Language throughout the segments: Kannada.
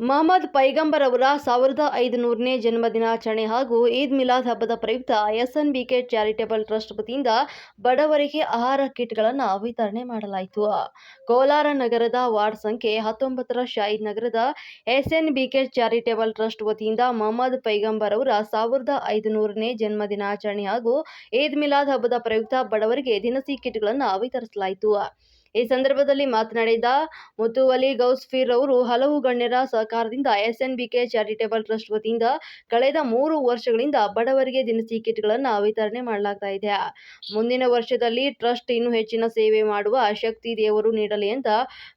ಮಹಮ್ಮದ್ ಪೈಗಂಬರ್ ಅವರ ಸಾವಿರದ ಐದುನೂರನೇ ಜನ್ಮ ದಿನಾಚರಣೆ ಹಾಗೂ ಈದ್ ಮಿಲಾದ್ ಹಬ್ಬದ ಪ್ರಯುಕ್ತ ಎಸ್ಎನ್ಬಿಕೆ ಚಾರಿಟೇಬಲ್ ಟ್ರಸ್ಟ್ ವತಿಯಿಂದ ಬಡವರಿಗೆ ಆಹಾರ ಕಿಟ್ಗಳನ್ನು ವಿತರಣೆ ಮಾಡಲಾಯಿತು. ಕೋಲಾರ ನಗರದ ವಾರ್ಡ್ ಸಂಖ್ಯೆ ಹತ್ತೊಂಬತ್ತರ ಶಾಹಿದ್ ನಗರದ ಎಸ್ಎನ್ಬಿಕೆ ಚಾರಿಟೇಬಲ್ ಟ್ರಸ್ಟ್ ವತಿಯಿಂದ ಮಹಮ್ಮದ್ ಪೈಗಂಬರ್ ಅವರ ಸಾವಿರದ ಐದುನೂರನೇ ಜನ್ಮ ದಿನಾಚರಣೆ ಹಾಗೂ ಈದ್ ಮಿಲಾದ್ ಹಬ್ಬದ ಪ್ರಯುಕ್ತ ಬಡವರಿಗೆ ದಿನಸಿ ಕಿಟ್ಗಳನ್ನು ವಿತರಿಸಲಾಯಿತು. ಈ ಸಂದರ್ಭದಲ್ಲಿ ಮಾತನಾಡಿದ ಮುತುವಲಿ ಗೌಸ್ಫೀರ್ ಅವರು ಹಲವು ಗಣ್ಯರ ಸಹಕಾರದಿಂದ ಎಸ್ಎನ್ಬಿಕೆ ಚಾರಿಟೇಬಲ್ ಟ್ರಸ್ಟ್ ವತಿಯಿಂದ ಕಳೆದ ಮೂರು ವರ್ಷಗಳಿಂದ ಬಡವರಿಗೆ ದಿನಸಿ ಕಿಟ್ಗಳನ್ನು ವಿತರಣೆ ಮಾಡಲಾಗ್ತಾ ಇದೆ ಮುಂದಿನ ವರ್ಷದಲ್ಲಿ ಟ್ರಸ್ಟ್ ಇನ್ನೂ ಹೆಚ್ಚಿನ ಸೇವೆ ಮಾಡುವ ಶಕ್ತಿ ದೇವರು ನೀಡಲಿ ಅಂತ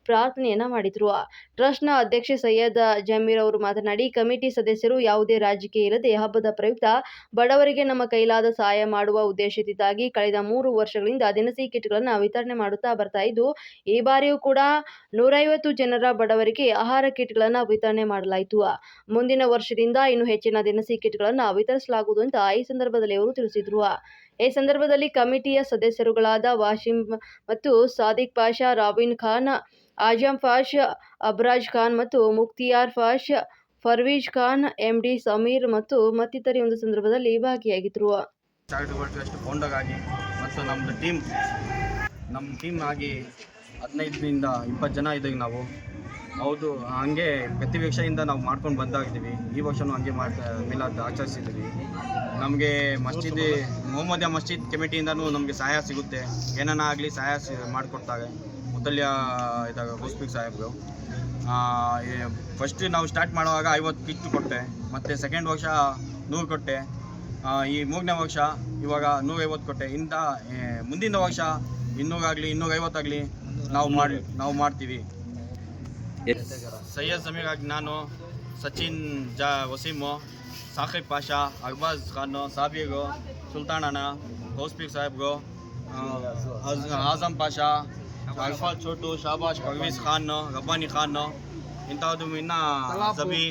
ಪ್ರಾರ್ಥನೆಯನ್ನ ಮಾಡಿದ್ರು. ಟ್ರಸ್ಟ್ನ ಅಧ್ಯಕ್ಷೆ ಸೈಯದ್ ಜಮೀರ್ ಅವರು ಮಾತನಾಡಿ, ಕಮಿಟಿ ಸದಸ್ಯರು ಯಾವುದೇ ರಾಜಕೀಯ ಇಲ್ಲದೆ ಹಬ್ಬದ ಪ್ರಯುಕ್ತ ಬಡವರಿಗೆ ನಮ್ಮ ಕೈಲಾದ ಸಹಾಯ ಮಾಡುವ ಉದ್ದೇಶದಿಂದಾಗಿ ಕಳೆದ ಮೂರು ವರ್ಷಗಳಿಂದ ದಿನಸಿ ಕಿಟ್ಗಳನ್ನು ವಿತರಣೆ ಮಾಡುತ್ತಾ ಬರ್ತಾ ಇದ್ದು ಈ ಬಾರಿಯೂ ಕೂಡ ನೂರೈವತ್ತು ಜನರ ಬಡವರಿಗೆ ಆಹಾರ ಕಿಟ್ಗಳನ್ನು ವಿತರಣೆ ಮಾಡಲಾಯಿತು. ಮುಂದಿನ ವರ್ಷದಿಂದ ಇನ್ನು ಹೆಚ್ಚಿನ ದಿನಸಿ ಕಿಟ್ಗಳನ್ನು ವಿತರಿಸಲಾಗುವುದು ಅಂತ ಈ ಸಂದರ್ಭದಲ್ಲಿ ಅವರು ತಿಳಿಸಿದರು. ಈ ಸಂದರ್ಭದಲ್ಲಿ ಕಮಿಟಿಯ ಸದಸ್ಯರುಗಳಾದ ವಾಶಿಂ ಮತ್ತು ಸಾದಿಕ್ ಪಾಷಾ, ರಾಬಿನ್ ಖಾನ್, ಆಜಂ ಫಾಷ್ ಅಬ್ರಾಜ್ ಖಾನ್ ಮತ್ತು ಮುಕ್ತಿಯಾರ್ ಫಾಷ್ ಫರ್ವೀಜ್ ಖಾನ್, ಎಂಡಿ ಸಮೀರ್ ಮತ್ತು ಮತ್ತಿತರ ಒಂದು ಸಂದರ್ಭದಲ್ಲಿ ಭಾಗಿಯಾಗಿದ್ದರು ಚಾರಿಟಬಲ್ ಟ್ರಸ್ಟ್ ಫೌಂಡರ್ ಆಗಿ ಮತ್ತು ನಮ್ಮದು ಟೀಮ್ ನಮ್ಮ ಟೀಮ್ ಆಗಿ ಹದಿನೈದರಿಂದ ಇಪ್ಪತ್ತು ಜನ ಇದ್ದೀವಿ ನಾವು. ಹೌದು, ಹಾಗೆ ಪ್ರತಿ ವರ್ಷದಿಂದ ನಾವು ಮಾಡ್ಕೊಂಡು ಬಂದಾಗಿದ್ದೀವಿ. ಈ ವರ್ಷವೂ ಹಂಗೆ ಮಾಡ್ತಾ, ಮಿಲಾದ್ ಆಚರಿಸಿದ್ದೀವಿ. ನಮಗೆ ಮಸ್ಜಿದ್ ಮೊಹಮ್ಮದಿಯ ಮಸ್ಜಿದ್ ಕಮಿಟಿಯಿಂದನೂ ನಮಗೆ ಸಹಾಯ ಸಿಗುತ್ತೆ. ಏನಾನ ಆಗಲಿ ಸಹಾಯ ಸಿ, ಮಾಡಿಕೊಡ್ತಾರೆ. ಮುದ್ದಲ್ಯ ಇದಾಗ ಗೋಸ್ಪಿಕ್ ಸಾಹೇಬ್ರು. ಫಸ್ಟ್ ನಾವು ಸ್ಟಾರ್ಟ್ ಮಾಡುವಾಗ ಐವತ್ತು ಕಿಟ್ ಕೊಟ್ಟೆ. ಮತ್ತು ಸೆಕೆಂಡ್ ವರ್ಷ ನೂರು ಕೊಟ್ಟೆ. ಈ ಮೂರನೇ ವರ್ಷ ಇವಾಗ ನೂರೈವತ್ತು ಕೊಟ್ಟೆ. ಇಂಥ ಮುಂದಿನ ವರ್ಷ ಇನ್ನೂರಾಗಲಿ ಇನ್ನೂರೈವತ್ತಾಗಲಿ ನಾವು ಮಾಡಿ ನಾವು ಮಾಡ್ತೀವಿ. ಸೈಯದ್ ಸಮೀರ್ ಆಗಿ ನಾನು ಸಚಿನ್ ಜಾ ವಸೀಮು ಸಾಕಿಬ್ ಪಾಷಾ ಅರ್ಬಾಜ್ ಖಾನು ಸಾಬೀರು ಸುಲ್ತಾನನ ಕೌಸ್ಪೀರ್ ಸಾಹೇಬ್ರು ಆಜ್- ಆಜಮ್ ಪಾಷಾ ಅರ್ಫಾಲ್ ಚೋಟು ಶಾಬಾಷ್ ಪರ್ವೀಸ್ ಖಾನ್ ರಬ್ಬಾನಿ ಖಾನ್ ಇಂಥದ್ದು ಇನ್ನ ಜಬಿ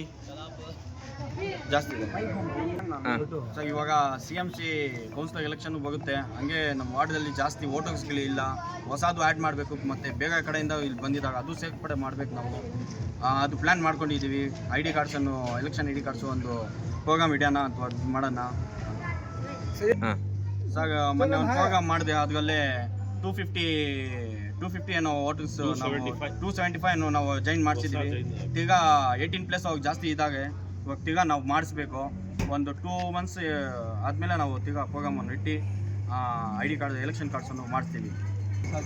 ಜಾಸ್ತಿ ಇದೆ. ಸರ್ ಇವಾಗ C M C councillor election ಬರುತ್ತೆ. ಹಂಗೆ ನಮ್ಮ ವಾರ್ಡಲ್ಲಿ ಜಾಸ್ತಿ ವೋಟರ್ಸ್ಗಳು ಇಲ್ಲ. ಹೊಸದು ಆ್ಯಡ್ ಮಾಡಬೇಕು ಮತ್ತು ಬೇಗ ಕಡೆಯಿಂದ ಇಲ್ಲಿ ಬಂದಿದ್ದಾಗ ಅದು ಸೇರ್ಪಡೆ ಮಾಡಬೇಕು ನಾವು. ಅದು ಪ್ಲ್ಯಾನ್ ಮಾಡ್ಕೊಂಡಿದ್ದೀವಿ. ಐ ಡಿ ಕಾರ್ಡ್ಸನ್ನು ಎಲೆಕ್ಷನ್ ಐ ಡಿ ಕಾರ್ಡ್ಸು ಒಂದು ಪ್ರೋಗ್ರಾಮ್ ಇಡೋಣ ಅಥವಾ ಮಾಡೋಣ. ಸರ್. ಮೊನ್ನೆ ಒಂದು ಪ್ರೋಗ್ರಾಮ್ ಮಾಡಿದೆ. ಅದರಲ್ಲೇ ಟೂ ಫಿಫ್ಟಿ ಟೂ ಫಿಫ್ಟಿ ಏನೋ ವೋಟರ್ಸ್ ನಾವು ಟೂ ಸೆವೆಂಟಿ ಫೈವ್ ನಾವು ಜಾಯಿನ್ ಮಾಡಿಸಿದ್ವಿ ಈಗ ಏಯ್ಟೀನ್ ಪ್ಲಸ್ ಅವಾಗ ಜಾಸ್ತಿ ಇದ್ದಾಗೆ ಇವಾಗ ತಿಗ ನಾವು ಮಾಡಿಸ್ಬೇಕು. ಒಂದು ಟೂ ಮಂತ್ಸ್ ಆದಮೇಲೆ ನಾವು ತಿಗ ಪ್ರೋಗ್ರಾಮನ್ನು ಇಟ್ಟು ಐ ಡಿ ಕಾರ್ಡ್ ಎಲೆಕ್ಷನ್ ಕಾರ್ಡ್ಸನ್ನು ಮಾಡಿಸ್ತೀವಿ.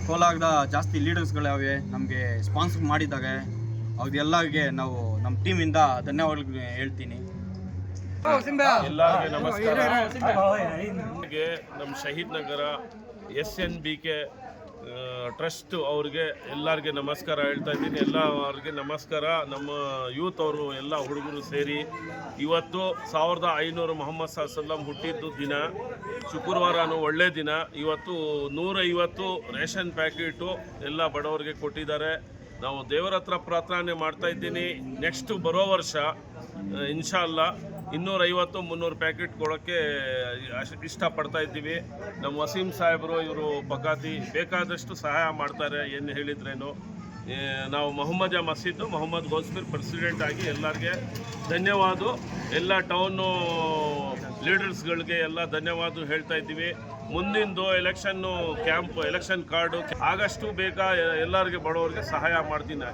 ಕೋಲಾರದ ಜಾಸ್ತಿ ಲೀಡರ್ಸ್ಗಳಾವೆ ನಮಗೆ ಸ್ಪಾನ್ಸರ್ ಮಾಡಿದ್ದಾವೆ ಅವ್ರಿಗೆಲ್ಲರಿಗೆ ನಾವು ನಮ್ಮ ಟೀಮಿಂದ ಧನ್ಯವಾದಗಳು ಹೇಳ್ತೀನಿ. ಎಲ್ಲರಿಗೆ ನಮಸ್ಕಾರ. ನಮ್ಮ Shaheed Nagar S N B K trust ಅವ್ರಿಗೆ ಎಲ್ಲರಿಗೆ ನಮಸ್ಕಾರ ಹೇಳ್ತಾ ಇದ್ದೀನಿ. ಎಲ್ಲ ಅವ್ರಿಗೆ ನಮಸ್ಕಾರ. ನಮ್ಮ ಯೂತ್ ಅವರು ಎಲ್ಲ ಹುಡುಗರು ಸೇರಿ ಇವತ್ತು ಸಾವಿರದ ಐನೂರು ಮೊಹಮ್ಮದ್ ಸಾಹಸಲ್ಲಂ ಹುಟ್ಟಿದ್ದು ದಿನ. ಶುಕ್ರವಾರನೂ ಒಳ್ಳೆ ದಿನ. ಇವತ್ತು ನೂರೈವತ್ತು ರೇಷನ್ ಪ್ಯಾಕೆಟು ಎಲ್ಲ ಬಡವರಿಗೆ ಕೊಟ್ಟಿದ್ದಾರೆ. ನಾವು ದೇವರ ಹತ್ರ ಪ್ರಾರ್ಥನೆ ಮಾಡ್ತಾ ಇದ್ದೀನಿ. ನೆಕ್ಸ್ಟ್ ಬರೋ ವರ್ಷ ಇನ್ಶಾ ಅಲ್ಲ ಇನ್ನೂರೈವತ್ತು, ಮುನ್ನೂರು ಪ್ಯಾಕೆಟ್ ಕೊಡೋಕ್ಕೆ ಇಷ್ಟಪಡ್ತಾ ಇದ್ದೀವಿ. ನಮ್ಮ ವಸೀಂ ಸಾಹೇಬರು ಇವರು ಬಗಾದಿ ಬೇಕಾದಷ್ಟು ಸಹಾಯ ಮಾಡ್ತಾರೆ ಏನು ಹೇಳಿದ್ರೇನು. ನಾವು ಮೊಹಮ್ಮದ್ ಮಸೀದ್, ಮೊಹಮ್ಮದ್ ಗೋಸ್ಮೀರ್ ಪ್ರೆಸಿಡೆಂಟ್ ಆಗಿ ಎಲ್ಲರಿಗೆ ಧನ್ಯವಾದ. ಎಲ್ಲ ಟೌನು ಲೀಡರ್ಸ್ಗಳಿಗೆ ಎಲ್ಲ ಧನ್ಯವಾದ ಹೇಳ್ತಾ ಇದ್ದೀವಿ. ಮುಂದಿಂದು ಎಲೆಕ್ಷನ್ನು ಕ್ಯಾಂಪ್ ಎಲೆಕ್ಷನ್ ಕಾರ್ಡು ಆಗಷ್ಟು ಬೇಗ ಎಲ್ಲರಿಗೆ ಬಡವರಿಗೆ ಸಹಾಯ ಮಾಡ್ತೀನಿ.